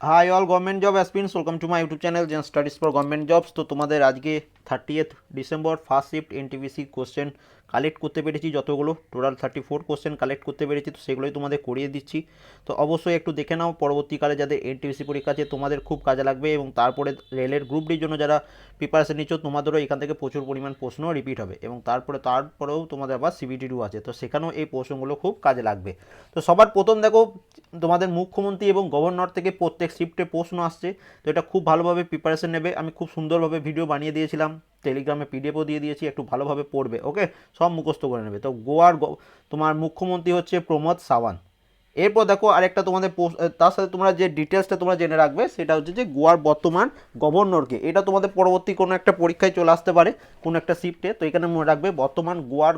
Hi all government job aspirants welcome to my YouTube channel Zen Studies for government jobs তো তোমাদের আজকে thirtieth December first shift NTPC question collect করতে পেরেছি যতগুলো, total thirty four question collect করতে পেরেছি, তো সেগুলোই তোমাদের করিয়ে দিচ্ছি। তো অবশ্যই একটু দেখে নাও, পরবর্তীকালে যাদের এনটিভিসি পরীক্ষা আছে, তোমাদের খুব কাজে লাগবে এবং তারপরে রেলের গ্রুপ ডির জন্য যারা প্রিপারেশন নিচ্ছ, তোমাদেরও এখান থেকে প্রচুর পরিমাণ প্রশ্ন রিপিট হবে এবং তারপরে, তারপরেও তোমাদের আবার সিবিটি আছে। তো সেখানেও এই প্রশ্নগুলো খুব কাজে লাগবে। তো সবার প্রথম দেখো, তোমাদের মুখ্যমন্ত্রী এবং গভর্নর থেকে প্রত্যেক শিফটে প্রশ্ন আসছে, তো এটা খুব ভালোভাবে প্রিপারেশন নেবে। আমি খুব সুন্দরভাবে ভিডিও বানিয়ে দিয়েছিলাম। টেলিগ্রামে পিডিএফও দিয়ে দিয়েছি, একটু ভালোভাবে পড়বে, ওকে? সব মুখস্থ করে নেবে। তো গোয়ার তোমার মুখ্যমন্ত্রী হচ্ছে প্রমোদ সাওয়ান্ত। এরপর দেখো আরেকটা তোমাদের তার সাথে তোমরা যে ডিটেলসটা তোমরা জেনে রাখবে, সেটা হচ্ছে যে গোয়ার বর্তমান গভর্নরকে, এটা তোমাদের পরবর্তী কোনো একটা পরীক্ষায় চলে আসতে পারে, কোনো একটা শিফটে। তো এখানে মনে রাখবে, বর্তমান গোয়ার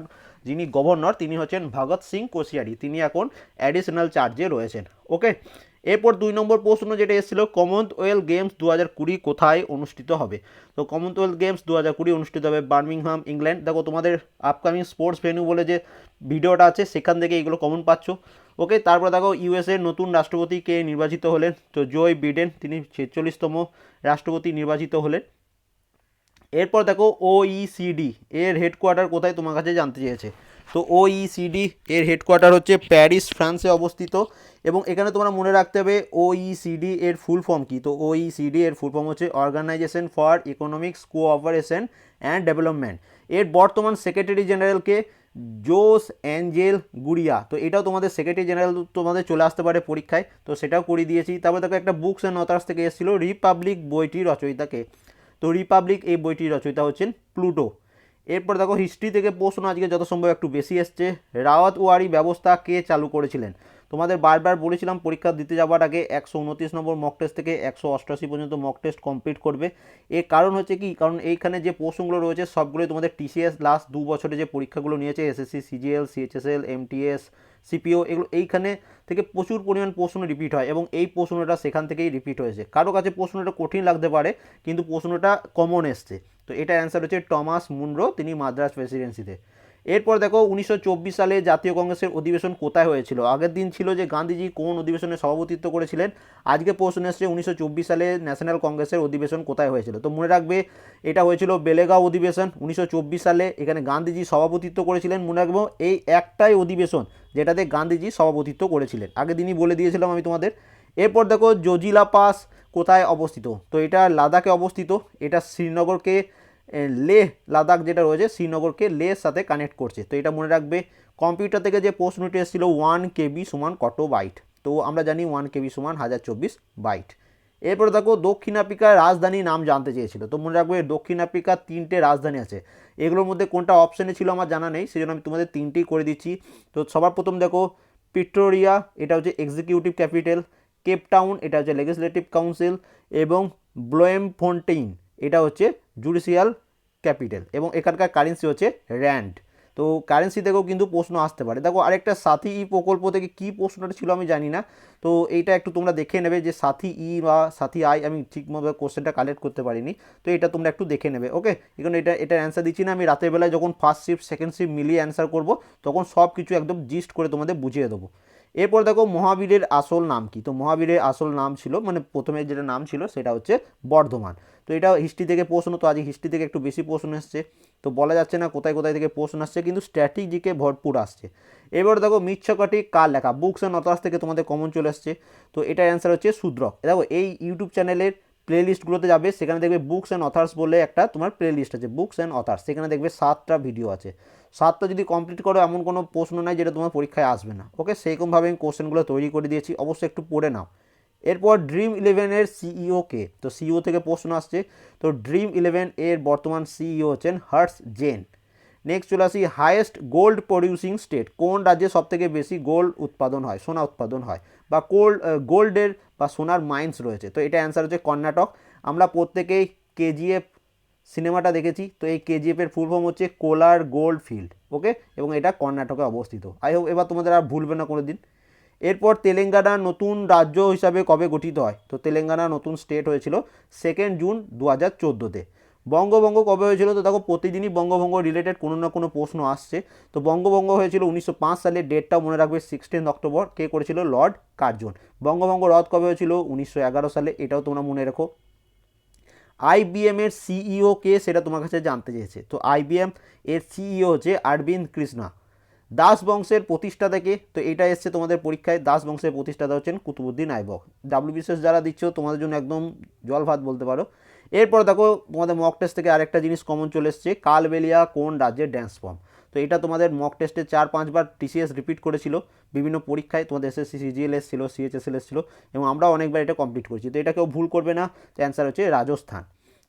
যিনি গভর্নর, তিনি হচ্ছেন ভগৎ সিং কোশিয়ারি। তিনি এখন অ্যাডিশনাল চার্জে রয়েছেন, ওকে? এরপর দুই নম্বর প্রশ্ন যেটা এসেছিল কমনওয়েলথ গেমস দু হাজার কুড়ি কোথায় অনুষ্ঠিত হবে? তো কমনওয়েলথ গেমস দু হাজার কুড়ি অনুষ্ঠিত হবে বার্মিংহাম ইংল্যান্ড দেখো, তোমাদের আপকামিং স্পোর্টস ভেন্যু বলে যে ভিডিওটা আছে, সেখান থেকে এগুলো কমন পাচ্ছ। ওকে তারপর দেখো ইউএসএর নতুন রাষ্ট্রপতি কে নির্বাচিত হলেন? তো জয় বিডেন তিনি ছেচল্লিশতম রাষ্ট্রপতি নির্বাচিত হলেন। এরপর দেখো ওইসিডি এর হেডকোয়ার্টার কোথায় তোমার কাছে জানতে চেয়েছে? তো ওইসিডি এর হেডকোয়ার্টার হচ্ছে প্যারিস, ফ্রান্সে অবস্থিত এবং এখানে তোমরা মনে রাখতে হবে ওইসিডি এর ফুল ফর্ম কি? তো ওইসিডি এর ফুল ফর্ম হচ্ছে organization for economics cooperation and development এর বর্তমান সেক্রেটারি জেনারেলকে জোস অ্যাঞ্জেল গুড়িয়া তো এটাও তোমাদের সেক্রেটারি জেনারেল তোমাদের চলে আসতে পারে পরীক্ষায়। তো সেটাও করিয়ে দিয়েছি। তারপরে দেখো একটা বুকস অ্যান্ড অথার্স থেকে এসেছিল রিপাবলিক বইটির রচয়িতাকে। তো রিপাবলিক এই বইটির রচয়িতা হচ্ছেন প্লুটো এরপর দেখো হিস্ট্রি থেকে প্রশ্ন আজকে যত সম্ভব একটু বেশি এসছে। রাওয়াত ওয়ারি ব্যবস্থা কে চালু করেছিলেন? তোমাদের বারবার বলেছিলাম পরীক্ষা দিতে যাওয়ার আগে একশো উনত্রিশ নম্বর মক টেস্ট থেকে একশো অষ্টআশি পর্যন্ত মক টেস্ট কমপ্লিট করবে। এর কারণ হচ্ছে কি? কারণ এইখানে যে প্রশ্নগুলো রয়েছে সবগুলোই তোমাদের টিসিএস লাস্ট দু বছরে যে পরীক্ষাগুলো নিয়েছে SSC CGL CHSL MTS CPO এগুলো এইখানে থেকে প্রচুর পরিমাণ প্রশ্ন রিপিট হয় এবং এই প্রশ্নটা সেখান থেকেই রিপিট হয়েছে। কারও কাছে প্রশ্নটা কঠিন লাগতে পারে, কিন্তু প্রশ্নটা কমন এসছে। তো এটা অ্যান্সার হচ্ছে টমাস মুনরো, তিনি মাদ্রাস প্রেসিডেন্সিতে এরপর দেখো, উনিশশো চব্বিশ সালে জাতীয় কংগ্রেসের অধিবেশন কোথায় হয়েছিল? আগের দিন ছিল যে গান্ধীজি কোন অধিবেশনে সভাপতিত্ব করেছিলেন? আজকে প্রশ্ন এসছে উনিশশো চব্বিশ সালে ন্যাশনাল কংগ্রেসের অধিবেশন কোথায় হয়েছিল? তো মনে রাখবে, এটা হয়েছিল বেলেগাঁও অধিবেশন, উনিশশো চব্বিশ সালে এখানে গান্ধীজি সভাপতিত্ব করেছিলেন। মনে রাখব, এই একটাই অধিবেশন যেটাতে গান্ধীজি সভাপতিত্ব করেছিলেন। আগের দিনই বলে দিয়েছিলাম আমি তোমাদের। এরপর দেখো, জজিলা পাস কোথায় অবস্থিত? তো এটা লাদাখে অবস্থিত। এটা শ্রীনগরকে লেহ লাদাখ যেটা রয়েছে, শ্রীনগরকে লের সাথে কানেক্ট করছে। তো এটা মনে রাখবে কম্পিউটার থেকে যে প্রশ্নটি এসেছিল ওয়ান কেবি সমান কত বাইট তো আমরা জানি ওয়ান কেবি সমান হাজার চব্বিশ বাইট এরপরে দেখো, দক্ষিণ আফ্রিকার রাজধানী নাম জানতে চেয়েছিল। তো মনে রাখবে, দক্ষিণ আফ্রিকার তিনটে রাজধানী আছে। এগুলোর মধ্যে কোনটা অপশানে ছিল আমার জানা নেই সেই জন্য আমি তোমাদের তিনটেই করে দিচ্ছি। তো সবার প্রথম দেখো পিট্রোরিয়া এটা হচ্ছে এক্সিকিউটিভ ক্যাপিটাল কেপ টাউন, এটা হচ্ছে লেজিসলেটিভ কাউন্সিল এবং ব্লোয়েম ফোন্টেইন এটা হচ্ছে জুডিশিয়াল ক্যাপিটাল এবং এখানকার কারেন্সি হচ্ছে র্যান্ড তো কারেন্সি থেকেও কিন্তু প্রশ্ন আসতে পারে। দেখো, আরেকটা সাথী ই প্রকল্প থেকে কী প্রশ্নটা ছিল আমি জানি না। তো এইটা একটু তোমরা দেখে নেবে যে সাথী ই বা সাথী আই, আমি ঠিকমতো কোশ্চেনটা কালেক্ট করতে পারিনি। তো এটা তোমরা একটু দেখে নেবে ওকে এখন এটা এটার অ্যান্সার দিচ্ছি না। আমি রাতের বেলায় যখন ফার্স্ট শিফট সেকেন্ড শিফট মিলিয়ে অ্যান্সার করব, তখন সব কিছু একদম জিস্ট করে তোমাদের বুঝিয়ে দেবো। এরপর দেখো মহাবীরের আসল নাম কি? তো মহাবীরের আসল নাম ছিল মানে প্রথমে যেটা নাম ছিল সেটা হচ্ছে বর্ধমান। তো এটা হিস্ট্রি থেকে প্রশ্ন, তো আজ হিস্ট্রি থেকে একটু বেশি প্রশ্ন এসছে। তো বলা যাচ্ছে না কোথায় কোথায় থেকে প্রশ্ন আসছে, কিন্তু স্ট্র্যাটেজিকে ভরপুর আসছে। এবার দেখো মিচ্ছকাটি কার লেখা? বুকস অ্যান্ড অথার্স থেকে তোমাদের কমন চলে আসছে তো এটার অ্যান্সার হচ্ছে শূদ্রক। দেখো এই ইউটিউব চ্যানেলের প্লে লিস্টগুলোতে যাবে, সেখানে দেখবে বুকস অ্যান্ড অথার্স বলে একটা তোমার প্লে লিস্ট আছে বুকস অ্যান্ড অথার্স সেখানে দেখবে সাতটা ভিডিও আছে। সাতটা যদি কমপ্লিট করো, এমন কোনো প্রশ্ন নাই যেটা তোমার পরীক্ষায় আসবে না। ওকে সেরকমভাবে আমি কোশ্চেনগুলো তৈরি করে দিয়েছি, অবশ্যই একটু পড়ে নাও। এরপর ড্রিম ইলেভেনের সিইও কে, তো সিইও থেকে প্রশ্ন আসছে, তো ড্রিম ইলেভেন এর বর্তমান সিইও হচ্ছেন হার্স জেন নেক্সট চলে আসি হায়েস্ট গোল্ড প্রডিউসিং স্টেট কোন রাজ্যে সবথেকে বেশি গোল্ড উৎপাদন হয়, সোনা উৎপাদন হয়? বা গোল্ড গোল্ডের বা সোনার মাইন্স রয়েছে। তো এটা অ্যান্সার হচ্ছে কর্ণাটক। আমরা প্রত্যেকেই কেজিএফ সিনেমাটা দেখেছি। তো এই কেজিএফের ফুল ফর্ম হচ্ছে কোলার গোল্ড ফিল্ড, ওকে? এবং এটা কর্ণাটকে অবস্থিত। আই হোপ এবার তোমাদের আর ভুলবে না কোনো দিন এরপর তেলেঙ্গানা নতুন রাজ্য হিসাবে কবে গঠিত হয়? তো তেলেঙ্গানা নতুন স্টেট হয়েছিল সেকেন্ড জুন দু হাজার চোদ্দোতে। বঙ্গভঙ্গ কবে হয়েছিল? তো দেখো, প্রতিদিনই বঙ্গভঙ্গ রিলেটেড কোনো না কোনো প্রশ্ন আসছে। তো বঙ্গভঙ্গ হয়েছিল উনিশশো পাঁচ সালে ডেটটাও মনে রাখবে সিক্সটিন অক্টোবর কে করেছিল? লর্ড কার্জন বঙ্গভঙ্গ রদ কবে হয়েছিল? উনিশশো এগারো সালে, এটাও তোমরা মনে রেখো। আইবিএম এর সিইও কে সেটা তোমার কাছে জানতে চেয়েছে। তো আইবিএম এর সিইও হচ্ছে অরবিন্দ কৃষ্ণা দাস বংশের প্রতিষ্ঠাতা কে? তো এটা এসছে তোমাদের পরীক্ষায়। দাস বংশের প্রতিষ্ঠাতা হচ্ছেন কুতুবুদ্দিন আইবক। ডাব্লিউবিসিএস যারা দিচ্ছ, তোমাদের জন্য একদম জল ভাত বলতে পারো। এরপর দেখো তোমাদের মক টেস্ট থেকে আরেকটা জিনিস কমন চলে এসছে, কালবেলিয়া কোন রাজ্যের ড্যান্স ফর্ম তো এটা তোমাদের মক টেস্টে চার পাঁচবার টিসিএস রিপিট করেছিল, বিভিন্ন পরীক্ষায় তোমাদের এসএসসি সিজিএল এসেছিল সিএইচএসএল এসেছিল এবং আমরা অনেকবার এটা কমপ্লিট করেছি। তো এটা কেউ ভুল করবে না তো অ্যান্সার হচ্ছে রাজস্থান।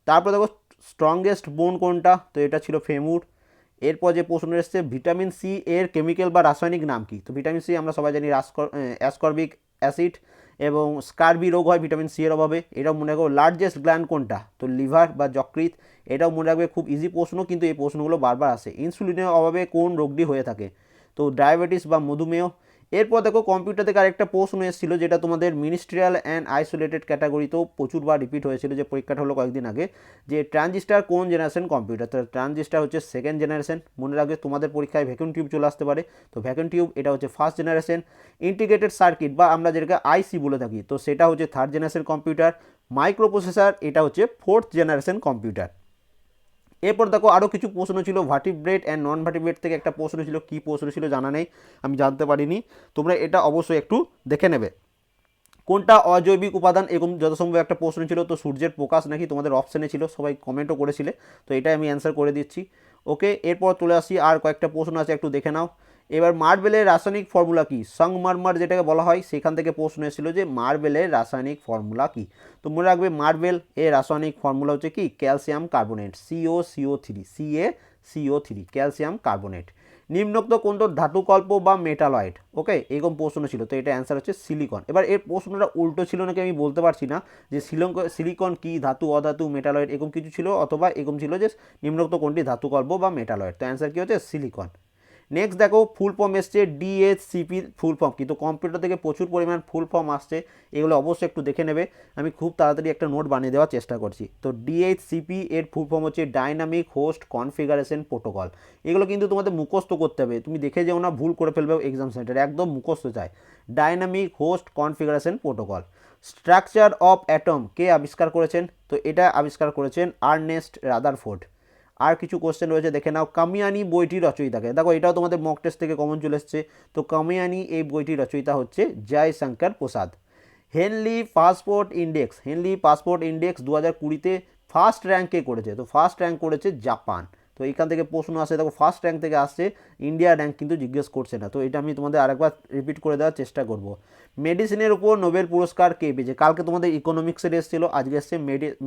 তারপর দেখো স্ট্রংগেস্ট বোন কোনটা? তো এটা ছিল ফেমুর। এরপর যে প্রশ্ন এসছে ভিটামিন সি এর কেমিক্যাল বা রাসায়নিক নাম কি? তো ভিটামিন সি আমরা সবাই জানি অ্যাসকর্বিক অ্যাসিড এবং স্কারবি রোগ হয়, ভিটামিন সি এর অভাবে। এটাও মনে রাখব লার্জেস্ট গ্ল্যান্ড কোনটা? তো লিভার বা যকৃত এটাও মনে রাখবে, খুব ইজি প্রশ্ন, কিন্তু এই প্রশ্নগুলো বারবার আসে। ইনসুলিনের অভাবে কোন রোগটি হয়ে থাকে? তো ডায়াবেটিস বা মধুমেহ এরপর দেখো কম্পিউটার থেকে আরেকটা প্রশ্ন এসেছিল, যেটা তোমাদের মিনিস্ট্রিয়াল অ্যান্ড আইসোলেটেড ক্যাটাগরিতেও প্রচুরবার রিপিট হয়েছিল যে পরীক্ষাটা হলো কয়েকদিন আগে, যে ট্রানজিস্টার কোন জেনারেশন কম্পিউটার তো ট্রানজিস্টার হচ্ছে সেকেন্ড জেনারেশন মনে রাখবে তোমাদের পরীক্ষায় ভ্যাকুম টিউব চলে আসতে পারে। তো ভ্যাকুম টিউব এটা হচ্ছে ফার্স্ট জেনারেশন ইন্টিগ্রেটেড সার্কিট বা আমরা যেটাকে আইসি বলে থাকি, তো সেটা হচ্ছে third generation computer micro processor এটা হচ্ছে ফোর্থ জেনারেশন কম্পিউটার এরপর দেখো আরও কিছু প্রশ্ন ছিল ভার্টিব্রেট অ্যান্ড নন ভার্টিব্রেট থেকে একটা প্রশ্ন ছিল, কী প্রশ্ন ছিল জানা নেই, আমি জানতে পারিনি। তোমরা এটা অবশ্যই একটু দেখে নেবে। কোনটা অজৈবিক উপাদান এরকম যথাসম্ভব একটা প্রশ্ন ছিল? তো সূর্যের প্রকাশ নাকি তোমাদের অপশানে ছিল, সবাই কমেন্টও করেছিলে। তো এটাই আমি অ্যান্সার করে দিচ্ছি। ওকে এরপর চলে আসি, আর কয়েকটা প্রশ্ন আছে, একটু দেখে নাও। এবার মার্বেলের রাসায়নিক ফর্মুলা কী? সংমারমার যেটাকে বলা হয়, সেখান থেকে প্রশ্ন এসেছিল যে মার্বেলের রাসায়নিক ফর্মুলা কী? তো মনে রাখবে মার্বেল এর রাসায়নিক ফর্মুলা হচ্ছে কি? Calcium carbonate CO CO three Ca CO three calcium carbonate. নিম্নোক্ত কোন ধাতুকল্প বা মেটালয়েড? ওকে এরকম প্রশ্ন ছিল, তো এটা অ্যান্সার হচ্ছে সিলিকন এবার এর প্রশ্নটা উল্টো ছিল নাকি আমি বলতে পারছি না, যে সিলিকন কি? ধাতু, অধাতু, মেটালয়েড, এরকম কিছু ছিল, অথবা এরকম ছিল যে নিম্নোক্ত কোনটি ধাতুকল্প বা মেটালয়েড? তো অ্যান্সার কী হচ্ছে? সিলিকন নেক্সট দেখো ফুল ফর্ম এসছে ডিএসসিপি ফুল ফর্ম কিন্তু কম্পিউটার থেকে প্রচুর পরিমাণ ফুল ফর্ম আসছে, এগুলো অবশ্যই একটু দেখে নেবে। আমি খুব তাড়াতাড়ি একটা নোট বানিয়ে দেওয়ার চেষ্টা করছি। তো ডিএইচসিপি এর ফুল ফর্ম হচ্ছে ডাইনামিক হোস্ট কনফিগারেশন প্রোটোকল এগুলো কিন্তু তোমাদের মুখস্থ করতে হবে। তুমি দেখে যেও না, ভুল করে ফেলবে এক্সাম সেন্টারে একদম মুখস্থ চাই। Dynamic host configuration protocol structure of atom কে আবিষ্কার করেছেন? তো এটা আবিষ্কার করেছেন আর্নেস্ট রাদারফোর্ড আর কিছু কোশ্চেন রয়েছে, দেখে নাও। কামিয়ানি বইটি রচয়িতাকে। দেখো, এটাও তোমাদের মক টেস্ট থেকে কমন চলে এসছে। তো কামিয়ানি এই বইটি রচয়িতা হচ্ছে Jai Shankar Prasad. Henley passport index Henley passport index দু হাজার কুড়িতে ফার্স্ট র্যাঙ্কে করেছে। তো ফার্স্ট র্যাঙ্ক করেছে জাপান। এইখান থেকে প্রশ্ন আসে, দেখো ফার্স্ট র্যাঙ্ক থেকে আসছে ইন্ডিয়া র্যাঙ্ক কিন্তু জিজ্ঞেস করছে না। তো এটা আমি তোমাদের আরেকবার রিপিট করে দেওয়ার চেষ্টা করব। মেডিসিনের উপর নোবেল পুরস্কার কে পেয়েছে? কালকে তোমাদের ইকোনমিক্সের এসেছিল, আজকে এসছে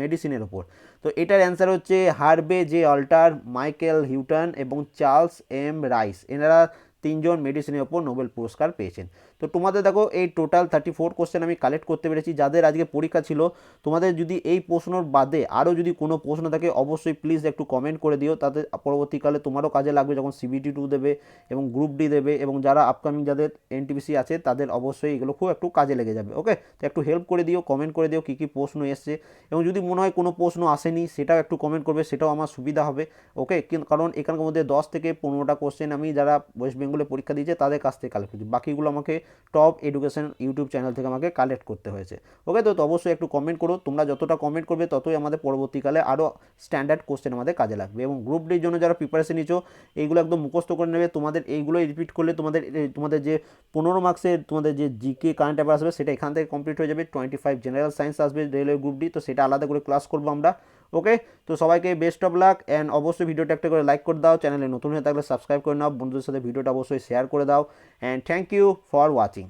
মেডিসিনের ওপর তো এটার অ্যান্সার হচ্ছে Harvey J Alter Michael Houghton এবং চার্লস এম রাইস এনারা তিনজন মেডিসিনের ওপর নোবেল পুরস্কার পেয়েছেন। তো তোমাদের দেখো এই টোটাল থার্টি ফোর কোশ্চেন আমি কালেক্ট করতে পেরেছি। যাদের আজকে পরীক্ষা ছিল, তোমাদের যদি এই প্রশ্নর বাদে আরও যদি কোনো প্রশ্ন থাকে, অবশ্যই প্লিজ একটু কমেন্ট করে দিও। তাতে পরবর্তীকালে তোমারও কাজে লাগবে যখন সিবিটি টু দেবে এবং গ্রুপ ডি দেবে এবং যারা আপকামিং যাদের এনটিপিসি আছে, তাদের অবশ্যই এগুলো খুব একটু কাজে লেগে যাবে ওকে তো একটু হেল্প করে দিও কমেন্ট করে দিও কী কী প্রশ্ন এসছে। এবং যদি মনে হয় কোনো প্রশ্ন আসেনি, সেটাও একটু কমেন্ট করবে, সেটাও আমার সুবিধা হবে ওকে কারণ এখানকার মধ্যে দশ থেকে পনেরোটা কোশ্চেন আমি যারা ওয়েস্ট বেঙ্গলে পরীক্ষা দিয়েছে, তাদের কাছ থেকে কালেক্ট করছি। বাকিগুলো আমাকে টপ এডুকেশন ইউটিউব চ্যানেল থেকে আমাকে কালেক্ট করতে হয়েছে। ওকে তো অবশ্যই একটু কমেন্ট করো। তোমরা যতটা কমেন্ট করবে, ততই আমাদের পরবর্তীকালে আরও স্ট্যান্ডার্ড কোশ্চেন আমাদের কাজে লাগবে। এবং গ্রুপ ডির জন্য যারা প্রিপারেশন নিচ্ছ এইগুলো একদম মুখস্থ করে নেবে। তোমাদের এইগুলোই রিপিট করলে তোমাদের তোমাদের যে পনেরো মার্কসের তোমাদের যে জিকে কারেন্ট অ্যাফেয়ার আসবে, সেটা এখান থেকে কমপ্লিট হয়ে যাবে। টোয়েন্টি ফাইভ জেনারেল সায়েন্স আসবে রেলওয়ে গ্রুপ ডি তো সেটা আলাদা করে ক্লাস করব আমরা। ওকে? তো সবাইকে বেস্ট অফ লাক অ্যান্ড অবশ্যই ভিডিওটা একটা করে লাইক করে দাও চ্যানেলে নতুন হয়ে থাকলে সাবস্ক্রাইব করে নাও, বন্ধুদের সাথে ভিডিওটা অবশ্যই শেয়ার করে দাও and thank you for watching